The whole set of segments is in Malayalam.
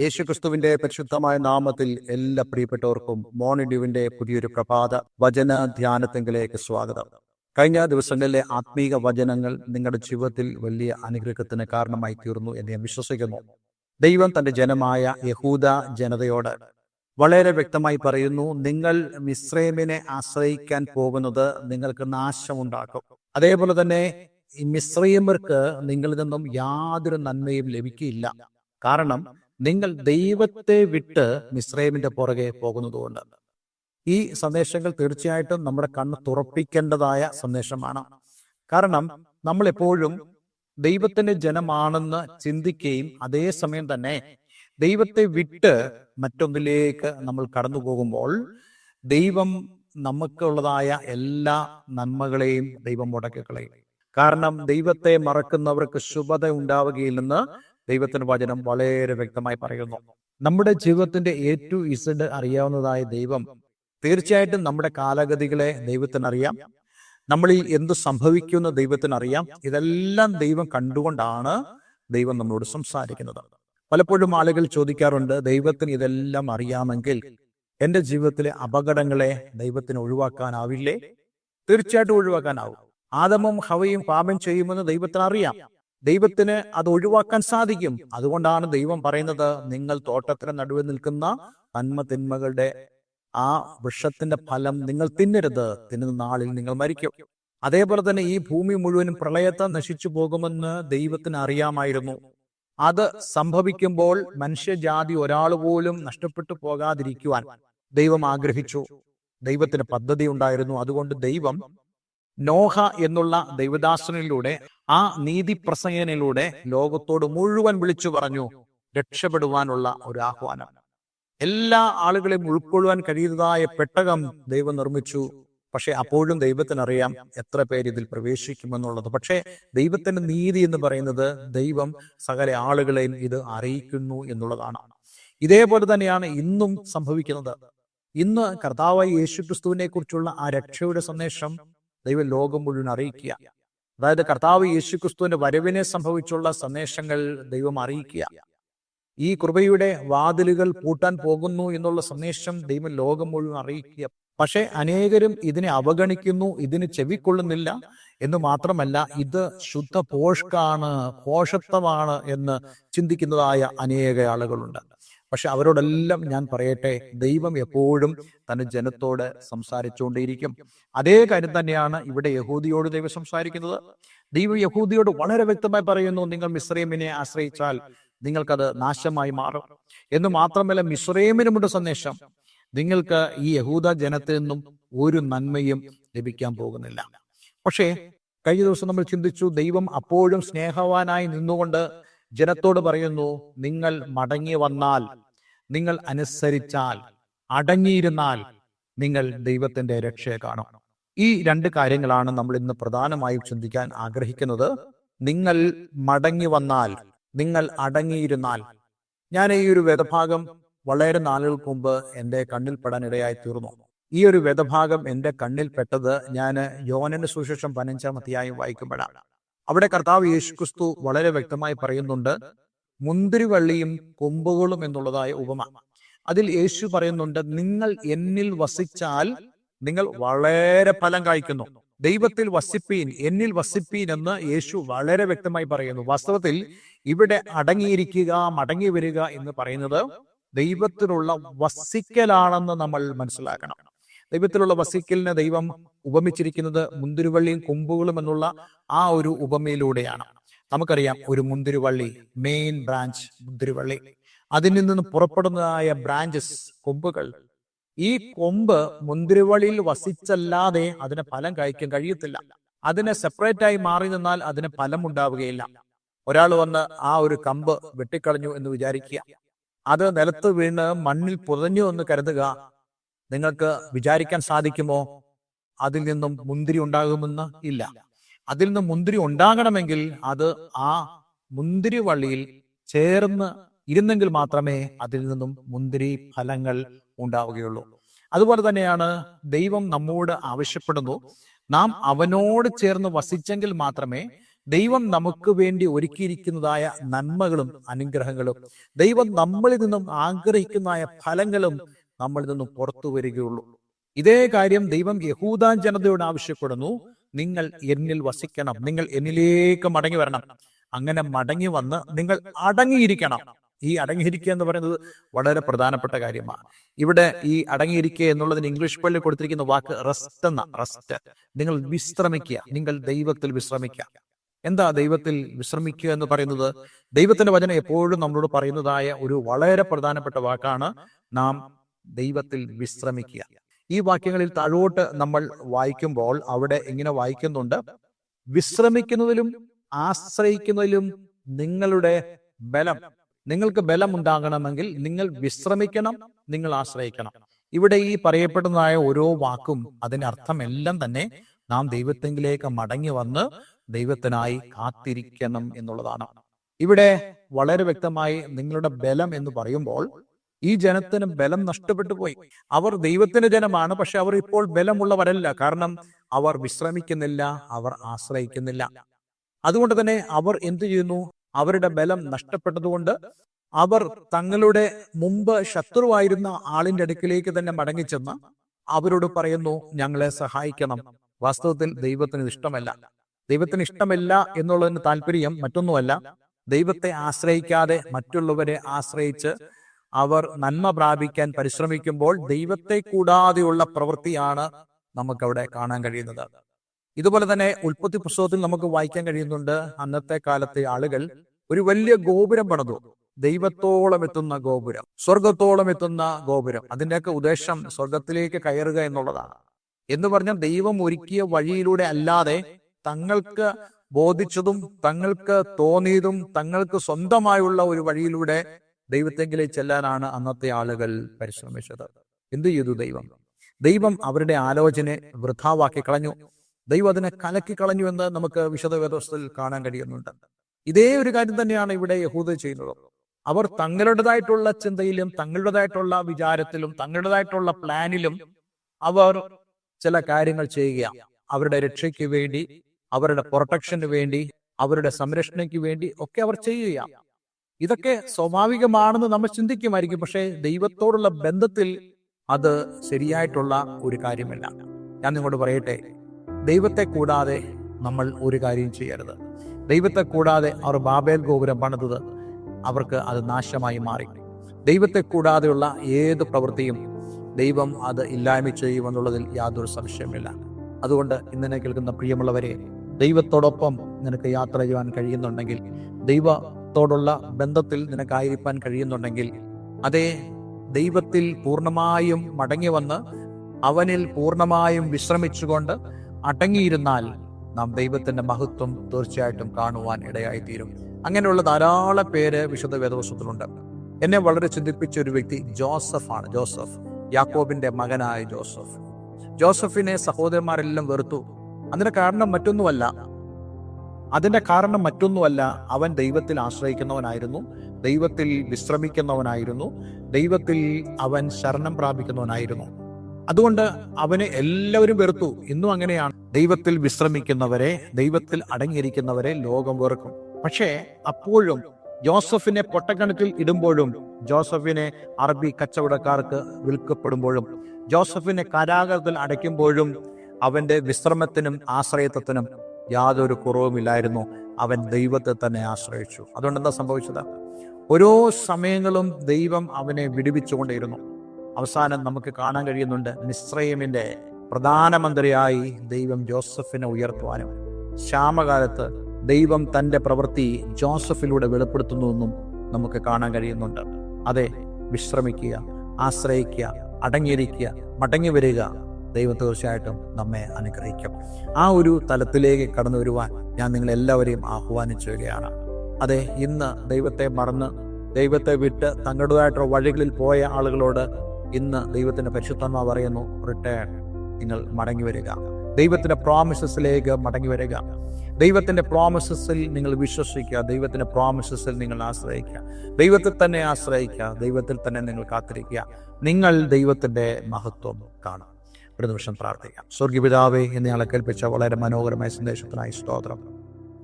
യേശുക്രിസ്തുവിന്റെ പരിശുദ്ധമായ നാമത്തിൽ എല്ലാ പ്രിയപ്പെട്ടവർക്കും മോണിഡ്യുവിന്റെ പുതിയൊരു പ്രഭാത വചന ധ്യാനത്തെങ്കിലേക്ക് സ്വാഗതം. കഴിഞ്ഞ ദിവസങ്ങളിലെ ആത്മീക വചനങ്ങൾ നിങ്ങളുടെ ജീവിതത്തിൽ വലിയ അനുഗ്രഹത്തിന് കാരണമായി തീർന്നു എന്ന് ഞാൻ വിശ്വസിക്കുന്നു. ദൈവം തന്റെ ജനമായ യഹൂദ ജനതയോട് വളരെ വ്യക്തമായി പറയുന്നു നിങ്ങൾ മിശ്രൈമിനെ ആശ്രയിക്കാൻ പോകുന്നത് നിങ്ങൾക്ക് നാശമുണ്ടാക്കും. അതേപോലെ തന്നെ ഈ മിശ്രൈമർക്ക് നിങ്ങളിൽ നിന്നും യാതൊരു നന്മയും ലഭിക്കില്ല കാരണം നിങ്ങൾ ദൈവത്തെ വിട്ട് മിശ്രൈമിന്റെ പുറകെ പോകുന്നതുകൊണ്ട്. ഈ സന്ദേശങ്ങൾ തീർച്ചയായിട്ടും നമ്മുടെ കണ്ണ് തുറപ്പിക്കേണ്ടതായ സന്ദേശമാണ്. കാരണം നമ്മൾ എപ്പോഴും ദൈവത്തിന്റെ ജനമാണെന്ന് ചിന്തിക്കുകയും അതേസമയം തന്നെ ദൈവത്തെ വിട്ട് മറ്റൊന്നിലേക്ക് നമ്മൾ കടന്നു പോകുമ്പോൾ ദൈവം നമുക്കുള്ളതായ എല്ലാ നന്മകളെയും ദൈവം മുടക്കിക്കളയും. കാരണം ദൈവത്തെ മറക്കുന്നവർക്ക് ശുഭത ഉണ്ടാവുകയില്ലെന്ന് ദൈവത്തിന്റെ വചനം വളരെ വ്യക്തമായി പറയുന്നു. നമ്മുടെ ജീവിതത്തിന്റെ എ ടു ഇസഡ് അറിയാവുന്നതായ ദൈവം തീർച്ചയായിട്ടും നമ്മുടെ കാലഗതികളെ ദൈവത്തിന് അറിയാം. നമ്മളിൽ എന്ത് സംഭവിക്കുന്ന ദൈവത്തിന് അറിയാം. ഇതെല്ലാം ദൈവം കണ്ടുകൊണ്ടാണ് ദൈവം നമ്മളോട് സംസാരിക്കുന്നത്. പലപ്പോഴും ആളുകൾ ചോദിക്കാറുണ്ട് ദൈവത്തിന് ഇതെല്ലാം അറിയാമെങ്കിൽ എന്റെ ജീവിതത്തിലെ അപകടങ്ങളെ ദൈവത്തിന് ഒഴിവാക്കാനാവില്ലേ? തീർച്ചയായിട്ടും ഒഴിവാക്കാനാവും. ആദമും ഹവയും പാപം ചെയ്യുമെന്ന് ദൈവത്തിന് അറിയാം. ദൈവത്തിന് അത് ഒഴിവാക്കാൻ സാധിക്കും. അതുകൊണ്ടാണ് ദൈവം പറയുന്നത് നിങ്ങൾ തോട്ടത്തിന് നടുവിൽ നിൽക്കുന്ന തന്മ തിന്മകളുടെ ആ വൃക്ഷത്തിന്റെ ഫലം നിങ്ങൾ തിന്നരുത്. തിന്നുന്ന നാളിൽ നിങ്ങൾ മരിക്കും. അതേപോലെ തന്നെ ഈ ഭൂമി മുഴുവനും പ്രളയത്തെ നശിച്ചു പോകുമെന്ന് ദൈവത്തിന് അറിയാമായിരുന്നു. അത് സംഭവിക്കുമ്പോൾ മനുഷ്യജാതി ഒരാൾ പോലും നഷ്ടപ്പെട്ടു പോകാതിരിക്കുവാൻ ദൈവം ആഗ്രഹിച്ചു. ദൈവത്തിന് പദ്ധതി ഉണ്ടായിരുന്നു. അതുകൊണ്ട് ദൈവം നോഹ എന്നുള്ള ദൈവദാസനിലൂടെ ആ നീതി പ്രസംഗനിലൂടെ ലോകത്തോട് മുഴുവൻ വിളിച്ചു പറഞ്ഞു രക്ഷപ്പെടുവാനുള്ള ഒരു ആഹ്വാനം. എല്ലാ ആളുകളെയും ഉൾക്കൊള്ളുവാൻ കഴിയുന്നതായ പെട്ടകം ദൈവം നിർമ്മിച്ചു. പക്ഷെ അപ്പോഴും ദൈവത്തിനറിയാം എത്ര പേര് ഇതിൽ പ്രവേശിക്കുമെന്നുള്ളത്. പക്ഷേ ദൈവത്തിന്റെ നീതി എന്ന് പറയുന്നത് ദൈവം സകല ആളുകളെയും ഇത് അറിയിക്കുന്നു എന്നുള്ളതാണ്. ഇതേപോലെ തന്നെയാണ് ഇന്നും സംഭവിക്കുന്നത്. ഇന്ന് കർത്താവായി യേശു ക്രിസ്തുവിനെ കുറിച്ചുള്ള ആ രക്ഷയുടെ സന്ദേശം ദൈവം ലോകം മുഴുവൻ അറിയിക്കുക. അതായത് കർത്താവ് യേശുക്രിസ്തുവിന്റെ വരവിനെ സംഭവിച്ചുള്ള സന്ദേശങ്ങൾ ദൈവം അറിയിക്കുക. ഈ കൃപയുടെ വാതിലുകൾ പൂട്ടാൻ പോകുന്നു എന്നുള്ള സന്ദേശം ദൈവം ലോകം മുഴുവൻ അറിയിക്കുക. പക്ഷെ അനേകരും ഇതിനെ അവഗണിക്കുന്നു ഇതിന് ചെവിക്കൊള്ളുന്നില്ല എന്ന് മാത്രമല്ല ഇത് ശുദ്ധ പോഷ്കാണ് പോഷത്വമാണ് എന്ന് ചിന്തിക്കുന്നതായ അനേക ആളുകളുണ്ട്. പക്ഷെ അവരോടെല്ലാം ഞാൻ പറയട്ടെ ദൈവം എപ്പോഴും തന്റെ ജനത്തോട് സംസാരിച്ചുകൊണ്ടേയിരിക്കും. അതേ കാര്യം തന്നെയാണ് ഇവിടെ യഹൂദിയോട് ദൈവം സംസാരിക്കുന്നത്. ദൈവം യഹൂദിയോട് വളരെ വ്യക്തമായി പറയുന്നു നിങ്ങൾ മിശ്രീമിനെ ആശ്രയിച്ചാൽ നിങ്ങൾക്കത് നാശമായി മാറും. എന്ന് മാത്രമല്ല മിശ്രീമിനുമുണ്ട് സന്ദേശം. നിങ്ങൾക്ക് ഈ യഹൂദ ജനത്തിൽ നിന്നും ഒരു നന്മയും ലഭിക്കാൻ പോകുന്നില്ല. പക്ഷേ കഴിഞ്ഞ ദിവസം നമ്മൾ ചിന്തിച്ചു ദൈവം അപ്പോഴും സ്നേഹവാനായി നിന്നുകൊണ്ട് ജനത്തോട് പറയുന്നു നിങ്ങൾ മടങ്ങി വന്നാൽ നിങ്ങൾ അനുസരിച്ചാൽ അടങ്ങിയിരുന്നാൽ നിങ്ങൾ ദൈവത്തിന്റെ രക്ഷയെ കാണും. ഈ രണ്ട് കാര്യങ്ങളാണ് നമ്മൾ ഇന്ന് പ്രധാനമായും ചിന്തിക്കാൻ ആഗ്രഹിക്കുന്നത്. നിങ്ങൾ മടങ്ങി വന്നാൽ നിങ്ങൾ അടങ്ങിയിരുന്നാൽ. ഞാൻ ഈ ഒരു വേദഭാഗം വളരെ നാളുകൾക്ക് മുമ്പ് എന്റെ കണ്ണിൽ പെടാൻ ഇടയായി തീർന്നു. ഈ ഒരു വേദഭാഗം എന്റെ കണ്ണിൽ പെട്ടത് ഞാൻ യോനന് സുശേഷം പതിനഞ്ചാം അധ്യായം വായിക്കുമ്പോഴാണ്. അവിടെ കർത്താവ് യേശുക്രിസ്തു വളരെ വ്യക്തമായി പറയുന്നുണ്ട് മുന്തിരിവള്ളിയും കൊമ്പുകളും എന്നുള്ളതായ ഉപമ. അതിൽ യേശു പറയുന്നുണ്ട് നിങ്ങൾ എന്നിൽ വസിച്ചാൽ നിങ്ങൾ വളരെ ഫലം കായ്ക്കുന്നു. ദൈവത്തിൽ വസിപ്പീൻ എന്നിൽ വസിപ്പീൻ എന്ന് യേശു വളരെ വ്യക്തമായി പറയുന്നു. വാസ്തവത്തിൽ ഇവിടെ അടങ്ങിയിരിക്കുക മടങ്ങി വരിക എന്ന് പറയുന്നത് ദൈവത്തിലുള്ള വസിക്കലാണെന്ന് നമ്മൾ മനസ്സിലാക്കണം. ദൈവത്തിലുള്ള വസിക്കലിനെ ദൈവം ഉപമിച്ചിരിക്കുന്നത് മുന്തിരിവള്ളിയും കൊമ്പുകളും എന്നുള്ള ആ ഒരു ഉപമയിലൂടെയാണ്. നമുക്കറിയാം ഒരു മുന്തിരിവള്ളി മെയിൻ ബ്രാഞ്ച് മുന്തിരിവള്ളി. അതിൽ നിന്ന് പുറപ്പെടുന്നതായ ബ്രാഞ്ചസ് കൊമ്പുകൾ. ഈ കൊമ്പ് മുന്തിരിവള്ളിയിൽ വസിച്ചല്ലാതെ അതിനെ ഫലം കഴിക്കാൻ കഴിയത്തില്ല. അതിനെ സെപ്പറേറ്റ് ആയി മാറി നിന്നാൽ അതിന് ഫലം ഉണ്ടാവുകയില്ല. ഒരാൾ വന്ന് ആ ഒരു കമ്പ് വെട്ടിക്കളഞ്ഞു എന്ന് വിചാരിക്കുക. അത് നിലത്ത് വീണ് മണ്ണിൽ പുതഞ്ഞു എന്ന് കരുതുക. നിങ്ങൾക്ക് വിചാരിക്കാൻ സാധിക്കുമോ? അതിൽ നിന്നും മുന്തിരി ഉണ്ടാകുമെന്ന് ഇല്ല. അതിൽ നിന്നും മുന്തിരി ഉണ്ടാകണമെങ്കിൽ അത് ആ മുന്തിരി വള്ളിയിൽ ചേർന്ന് ഇരുന്നെങ്കിൽ മാത്രമേ അതിൽ നിന്നും മുന്തിരി ഫലങ്ങൾ ഉണ്ടാവുകയുള്ളൂ. അതുപോലെ തന്നെയാണ് ദൈവം നമ്മോട് ആവശ്യപ്പെടുന്നു. നാം അവനോട് ചേർന്ന് വസിച്ചെങ്കിൽ മാത്രമേ ദൈവം നമുക്ക് വേണ്ടി ഒരുക്കിയിരിക്കുന്നതായ നന്മകളും അനുഗ്രഹങ്ങളും ദൈവം നമ്മളിൽ നിന്നും ആഗ്രഹിക്കുന്നതായ ഫലങ്ങളും നമ്മളിൽ നിന്നും പുറത്തു വരികയുള്ളൂ. ഇതേ കാര്യം ദൈവം യഹൂദാൻ ജനതയോട് ആവശ്യപ്പെടുന്നു. നിങ്ങൾ എന്നിൽ വസിക്കണം. നിങ്ങൾ എന്നിലേക്ക് മടങ്ങി വരണം. അങ്ങനെ മടങ്ങി വന്ന് നിങ്ങൾ അടങ്ങിയിരിക്കണം. ഈ അടങ്ങിയിരിക്കുക എന്ന് പറയുന്നത് വളരെ പ്രധാനപ്പെട്ട കാര്യമാണ്. ഇവിടെ ഈ അടങ്ങിയിരിക്കുക എന്നുള്ളതിന് ഇംഗ്ലീഷ് പള്ളി കൊടുത്തിരിക്കുന്ന വാക്ക് റെസ്റ്റ് എന്ന. റെസ്റ്റ് നിങ്ങൾ വിശ്രമിക്കുക. നിങ്ങൾ ദൈവത്തിൽ വിശ്രമിക്കുക. എന്താ ദൈവത്തിൽ വിശ്രമിക്കുക എന്ന് പറയുന്നത്? ദൈവത്തിന്റെ വചനം എപ്പോഴും നമ്മളോട് പറയുന്നതായ ഒരു വളരെ പ്രധാനപ്പെട്ട വാക്കാണ് നാം ദൈവത്തിൽ വിശ്രമിക്കുക. ഈ വാക്യങ്ങളിൽ താഴോട്ട് നമ്മൾ വായിക്കുമ്പോൾ അവിടെ ഇങ്ങനെ വായിക്കുന്നുണ്ട്. വിശ്രമിക്കുന്നതിലും ആശ്രയിക്കുന്നതിലും നിങ്ങളുടെ ബലം നിങ്ങൾക്ക് ബലം ഉണ്ടാകണമെങ്കിൽ നിങ്ങൾ വിശ്രമിക്കണം നിങ്ങൾ ആശ്രയിക്കണം. ഇവിടെ ഈ പറയപ്പെടുന്നതായ ഓരോ വാക്കും അതിന്റെ അർത്ഥമെല്ലാം തന്നെ നാം ദൈവത്തെങ്കിലേക്ക് മടങ്ങി വന്ന് ദൈവത്തിനായി കാത്തിരിക്കണം എന്നുള്ളതാണ്. ഇവിടെ വളരെ വ്യക്തമായി നിങ്ങളുടെ ബലം എന്ന് പറയുമ്പോൾ ഈ ജനത്തിന് ബലം നഷ്ടപ്പെട്ടു പോയി. അവർ ദൈവത്തിന്റെ ജനമാണ് പക്ഷെ അവർ ഇപ്പോൾ ബലമുള്ളവരല്ല. കാരണം അവർ വിശ്രമിക്കുന്നില്ല അവർ ആശ്രയിക്കുന്നില്ല. അതുകൊണ്ട് തന്നെ അവർ എന്തു ചെയ്യുന്നു? അവരുടെ ബലം നഷ്ടപ്പെട്ടതുകൊണ്ട് അവർ തങ്ങളുടെ മുമ്പ് ശത്രുവായിരുന്ന ആളിന്റെ അടുക്കിലേക്ക് തന്നെ മടങ്ങിച്ചെന്ന് അവരോട് പറയുന്നു ഞങ്ങളെ സഹായിക്കണം. വാസ്തവത്തിൽ ദൈവത്തിന് ഇഷ്ടമല്ല. ദൈവത്തിന് ഇഷ്ടമല്ല എന്നുള്ളതിന് താല്പര്യം മറ്റൊന്നുമല്ല. ദൈവത്തെ ആശ്രയിക്കാതെ മറ്റുള്ളവരെ ആശ്രയിച്ച് അവർ നന്മ പ്രാപിക്കാൻ പരിശ്രമിക്കുമ്പോൾ ദൈവത്തെ കൂടാതെയുള്ള പ്രവൃത്തിയാണ് നമുക്കവിടെ കാണാൻ കഴിയുന്നത്. ഇതുപോലെ തന്നെ ഉൽപ്പത്തി പുസ്തകത്തിൽ നമുക്ക് വായിക്കാൻ കഴിയുന്നുണ്ട് അന്നത്തെ കാലത്തെ ആളുകൾ ഒരു വലിയ ഗോപുരം പണിതു. ദൈവത്തോളം എത്തുന്ന ഗോപുരം സ്വർഗത്തോളം എത്തുന്ന ഗോപുരം. അതിന്റെയൊക്കെ ഉദ്ദേശം സ്വർഗത്തിലേക്ക് കയറുക എന്നുള്ളതാണ്. എന്ന് പറഞ്ഞാൽ ദൈവം ഒരുക്കിയ വഴിയിലൂടെ അല്ലാതെ തങ്ങൾക്ക് ബോധിച്ചതും തങ്ങൾക്ക് തോന്നിയതും തങ്ങൾക്ക് സ്വന്തമായുള്ള ഒരു വഴിയിലൂടെ ദൈവത്തെങ്കിലേക്ക് ചെല്ലാനാണ് അന്നത്തെ ആളുകൾ പരിശ്രമിച്ചത്. എന്തു ചെയ്തു ദൈവം? ദൈവം അവരുടെ ആലോചന വൃഥാവാക്കി കളഞ്ഞു. ദൈവം അതിനെ കലക്കി കളഞ്ഞു എന്ന് നമുക്ക് വിശദ കാണാൻ കഴിയുന്നുണ്ട്. ഇതേ ഒരു കാര്യം തന്നെയാണ് ഇവിടെ യഹൂദ ചെയ്യുന്നത്. അവർ തങ്ങളുടേതായിട്ടുള്ള ചിന്തയിലും തങ്ങളുടേതായിട്ടുള്ള വിചാരത്തിലും തങ്ങളുടേതായിട്ടുള്ള പ്ലാനിലും അവർ ചില കാര്യങ്ങൾ ചെയ്യുക. അവരുടെ രക്ഷയ്ക്ക് വേണ്ടി അവരുടെ പ്രൊട്ടക്ഷന് വേണ്ടി അവരുടെ സംരക്ഷണയ്ക്ക് വേണ്ടി ഒക്കെ അവർ ചെയ്യുക. ഇതൊക്കെ സ്വാഭാവികമാണെന്ന് നമ്മൾ ചിന്തിക്കുമായിരിക്കും. പക്ഷേ ദൈവത്തോടുള്ള ബന്ധത്തിൽ അത് ശരിയായിട്ടുള്ള ഒരു കാര്യമല്ല. ഞാൻ നിങ്ങളോട് പറയട്ടെ ദൈവത്തെ കൂടാതെ നമ്മൾ ഒരു കാര്യം ചെയ്യരുത്. ദൈവത്തെ കൂടാതെ അവർ ബാബേൽ ഗോപുരം പണിതത് അവർക്ക് അത് നാശമായി മാറി. ദൈവത്തെ കൂടാതെയുള്ള ഏത് പ്രവൃത്തിയും ദൈവം അത് ഇല്ലായ്മ ചെയ്യുമെന്നുള്ളതിൽ യാതൊരു സംശയമില്ല അതുകൊണ്ട് ഇന്നെ കേൾക്കുന്ന പ്രിയമുള്ളവരെ ദൈവത്തോടൊപ്പം നിനക്ക് യാത്ര ചെയ്യുവാൻ കഴിയുന്നുണ്ടെങ്കിൽ ദൈവത്തോടുള്ള ബന്ധത്തിൽ നിനക്കായിരിക്കാൻ കഴിയുന്നുണ്ടെങ്കിൽ അതേ ദൈവത്തിൽ പൂർണമായും മടങ്ങി വന്ന് അവനിൽ പൂർണമായും വിശ്രമിച്ചുകൊണ്ട് അടങ്ങിയിരുന്നാൽ നാം ദൈവത്തിന്റെ മഹത്വം തീർച്ചയായിട്ടും കാണുവാൻ ഇടയായിത്തീരും. അങ്ങനെയുള്ള ധാരാളം പേര് വിശുദ്ധ വേദവശത്തിലുണ്ട് എന്നെ വളരെ ചിന്തിപ്പിച്ച ഒരു വ്യക്തി ജോസഫ് ആണ് ജോസഫ് യാക്കോബിന്റെ മകനായ ജോസഫ്. ജോസഫിനെ സഹോദരന്മാരെല്ലാം വെറുത്തു. അതിന് കാരണം മറ്റൊന്നുമല്ല. അതിന്റെ കാരണം മറ്റൊന്നുമല്ല അവൻ ദൈവത്തിൽ ആശ്രയിക്കുന്നവനായിരുന്നു ദൈവത്തിൽ വിശ്രമിക്കുന്നവനായിരുന്നു ദൈവത്തിൽ അവൻ ശരണം പ്രാപിക്കുന്നവനായിരുന്നു. അതുകൊണ്ട് അവനെ എല്ലാവരും വെറുത്തു. ഇന്നും അങ്ങനെയാണ്. ദൈവത്തിൽ വിശ്രമിക്കുന്നവരെ ദൈവത്തിൽ അടങ്ങിയിരിക്കുന്നവരെ ലോകം വെറുക്കും. പക്ഷേ അപ്പോഴും ജോസഫിനെ പൊട്ടക്കണക്കിൽ ഇടുമ്പോഴും ജോസഫിനെ അറബി കച്ചവടക്കാർക്ക് വിൽക്കപ്പെടുമ്പോഴും ജോസഫിനെ കാരാഗ്രഹത്തിൽ അടയ്ക്കുമ്പോഴും അവന്റെ വിശ്രമത്തിനും ആശ്രയത്വത്തിനും യാതൊരു കുറവുമില്ലായിരുന്നു. അവൻ ദൈവത്തെ തന്നെ ആശ്രയിച്ചു. അതുകൊണ്ട് എന്താ സംഭവിച്ചത്? ഓരോ സമയങ്ങളും ദൈവം അവനെ വിടുവിച്ചുകൊണ്ടിരുന്നു. അവസാനം നമുക്ക് കാണാൻ കഴിയുന്നുണ്ട് നിശ്രയമിന്റെ പ്രധാനമന്ത്രിയായി ദൈവം ജോസഫിനെ ഉയർത്തുവാനും ശ്യാമകാലത്ത് ദൈവം തന്റെ പ്രവൃത്തി ജോസഫിലൂടെ വെളിപ്പെടുത്തുന്നുവെന്നും നമുക്ക് കാണാൻ കഴിയുന്നുണ്ട്. അതെ വിശ്രമിക്കുക ആശ്രയിക്കുക അടങ്ങിയിരിക്കുക മടങ്ങി വരിക ദൈവം തീർച്ചയായിട്ടും നമ്മെ അനുഗ്രഹിക്കും. ആ ഒരു തലത്തിലേക്ക് കടന്നു വരുവാൻ ഞാൻ നിങ്ങളെല്ലാവരെയും ആഹ്വാനിച്ചു വരികയാണ്. അതെ ഇന്ന് ദൈവത്തെ മറന്ന് ദൈവത്തെ വിട്ട് തങ്ങളുടേതായിട്ടുള്ള വഴികളിൽ പോയ ആളുകളോട് ഇന്ന് ദൈവത്തിന്റെ പരിശുദ്ധന്മ പറയുന്നു റിട്ടേൺ നിങ്ങൾ മടങ്ങി വരിക. ദൈവത്തിന്റെ പ്രോമിസസിലേക്ക് മടങ്ങി വരിക. ദൈവത്തിന്റെ പ്രോമിസസിൽ നിങ്ങൾ വിശ്വസിക്കുക. ദൈവത്തിന്റെ പ്രോമിസസിൽ നിങ്ങൾ ആശ്രയിക്കുക. ദൈവത്തിൽ തന്നെ ആശ്രയിക്കുക. ദൈവത്തിൽ തന്നെ നിങ്ങൾ കാത്തിരിക്കുക. നിങ്ങൾ ദൈവത്തിന്റെ മഹത്വം കാണും. ഒരു നിമിഷം പ്രാർത്ഥിക്കാം. സ്വർഗീപിതാവേ എന്നയാളെ കേൾപ്പിച്ച വളരെ മനോഹരമായ സന്ദേശത്തിനായി സ്തോത്രം.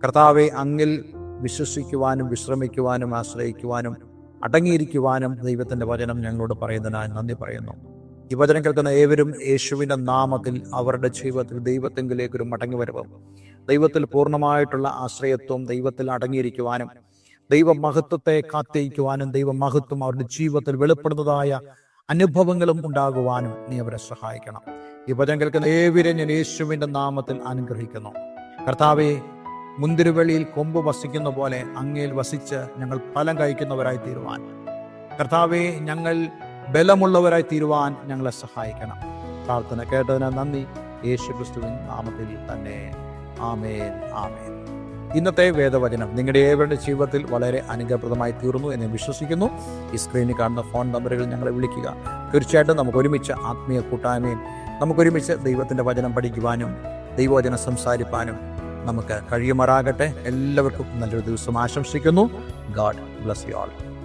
കർത്താവെ അങ്ങിൽ വിശ്വസിക്കുവാനും വിശ്രമിക്കുവാനും ആശ്രയിക്കുവാനും അടങ്ങിയിരിക്കുവാനും ദൈവത്തിന്റെ വചനം ഞങ്ങളോട് പറയുന്നതിനായി നന്ദി പറയുന്നു. ഈ വചനം കേൾക്കുന്ന ഏവരും യേശുവിന്റെ നാമത്തിൽ അവരുടെ ജീവിതത്തിൽ ദൈവത്തെങ്കിലേക്ക് ഒരു മടങ്ങി വരവും ദൈവത്തിൽ പൂർണമായിട്ടുള്ള ആശ്രയത്വം ദൈവത്തിൽ അടങ്ങിയിരിക്കുവാനും ദൈവമഹത്വത്തെ കാത്തിരിക്കുവാനും ദൈവമഹത്വം അവരുടെ ജീവിതത്തിൽ വെളിപ്പെടുന്നതായ അനുഭവങ്ങളും ഉണ്ടാകുവാനും നീ അവരെ സഹായിക്കണം. ഈ വചനം കേൾക്കുന്ന ഏവരും ഞാൻ യേശുവിന്റെ നാമത്തിൽ അനുഗ്രഹിക്കുന്നു. കർത്താവെ മുന്തിരിവെളിയിൽ കൊമ്പ് വസിക്കുന്ന പോലെ അങ്ങയിൽ വസിച്ച് ഞങ്ങൾ ഫലം കഴിക്കുന്നവരായി തീരുവാൻ. കർത്താവെ ഞങ്ങൾ ബലമുള്ളവരായി തീരുവാൻ ഞങ്ങളെ സഹായിക്കണം. പ്രാർത്ഥന കേട്ടതിന് നന്ദി. യേശു ക്രിസ്തുവിൻ നാമത്തിൽ തന്നെ. ആമേൻ ആമേൻ. ഇന്നത്തെ വേദവചനം നിങ്ങളുടെ ഏവരുടെ ജീവിതത്തിൽ വളരെ അനുഗ്രഹപ്രദമായി തീർന്നു എന്ന് വിശ്വസിക്കുന്നു. ഈ സ്ക്രീനിൽ കാണുന്ന ഫോൺ നമ്പറുകൾ ഞങ്ങളെ വിളിക്കുക. തീർച്ചയായിട്ടും നമുക്ക് ഒരുമിച്ച് ആത്മീയ കൂട്ടായ്മയും നമുക്കൊരുമിച്ച് ദൈവത്തിന്റെ വചനം പഠിക്കുവാനും ദൈവവചനം സംസാരിപ്പാനും നമുക്ക് കഴിയുമാറാകട്ടെ. എല്ലാവർക്കും നല്ലൊരു ദിവസം ആശംസിക്കുന്നു. God bless you all